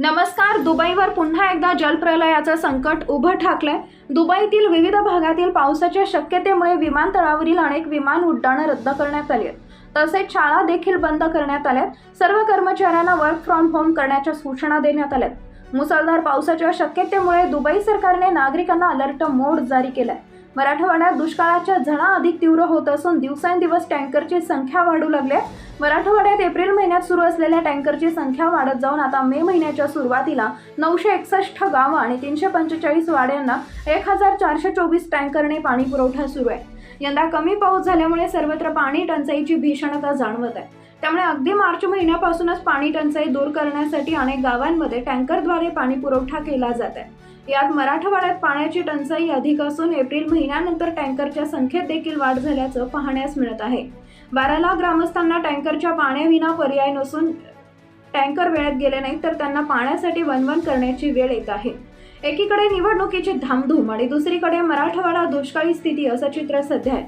नमस्कार दुबईवर पुन्हा एकदा जलप्रलयाचं संकट उभं ठाकलंय. दुबईतील विविध भागातील पावसाच्या शक्यतेमुळे विमानतळावरील अनेक विमान उड्डाणं रद्द करण्यात आली आहेत. तसेच शाळा देखील बंद करण्यात आल्यात सर्व कर्मचाऱ्यांना वर्क फ्रॉम होम करण्याच्या सूचना देण्यात आल्यात मुसळधार पावसाच्या शक्यतेमुळे दुबई सरकारने नागरिकांना अलर्ट मोड जारी केलाय. मराठवाड्यात दुष्काळाच्या झळा अधिक तीव्र होत असून दिवसेंदिवस टँकरची संख्या वाढू लागली आहे. मराठवाड्यात एप्रिल महिन्यात सुरू असलेल्या टँकरची संख्या वाढत जाऊन आता मे महिन्याच्या सुरुवातीला नऊशे एकसष्ट गावं आणि तीनशे पंचेचाळीस वाड्यांना एक हजार चारशे चोवीस टँकरने पाणी पुरवठा सुरू आहे. यंदा कमी पाऊस झाल्यामुळे सर्वत्र पाणी टंचाईची भीषणता जाणवत आहे. त्यामुळे अगदी मार्च महिन्यापासूनच पाणी टंचाई दूर करण्यासाठी अनेक गावांमध्ये टँकरद्वारे पाणी पुरवठा केला जात आहे. यात मराठवाड्यात पाण्याची टंचाई अधिक असून एप्रिल महिन्यानंतर टँकरच्या संख्येत देखील वाढ झाल्याचं पाहण्यास मिळत आहे. बारा लाख ग्रामस्थांना टँकरच्या पाण्याविना पर्याय नसून टँकर वेळेत गेले नाही तर त्यांना पाण्यासाठी वनवन करण्याची वेळ येत आहे. एकीकडे निवडणुकीची धामधूम आणि दुसरीकडे मराठवाडा दुष्काळी स्थिती असं चित्र सध्या आहे.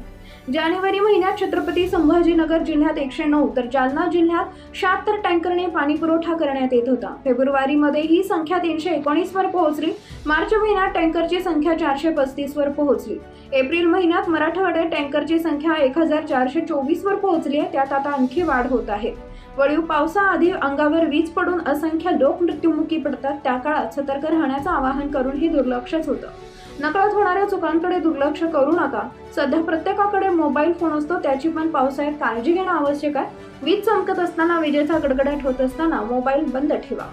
जानेवारी महिन्यात छत्रपती संभाजीनगर जिल्ह्यात एकशे नऊ तर जालना जिल्ह्यात शहात्तर टँकरने पाणी पुरवठा करण्यात येत होता. फेब्रुवारीमध्ये ही संख्या तीनशे एकोणीसवर पोहोचली. मार्च महिन्यात टँकरची संख्या चारशे पस्तीसवर पोहोचली. एप्रिल महिन्यात मराठवाड्यात टँकरची संख्या एक हजार चारशे चोवीस वर पोहोचली आहे. त्यात आता आणखी वाढ होत आहे. वळीव पावसाआधी अंगावर वीज पडून असंख्य लोक मृत्युमुखी पडतात. त्या काळात सतर्क राहण्याचं आवाहन करूनही दुर्लक्षच होतं. नकळत होणाऱ्या चुकांकडे दुर्लक्ष करू नका. सध्या प्रत्येकाकडे मोबाईल फोन असतो त्याची पण पावसाळ्यात काळजी घेणं आवश्यक आहे. वीज चमकत असताना विजेचा गडगडाट होत असताना मोबाईल बंद ठेवा.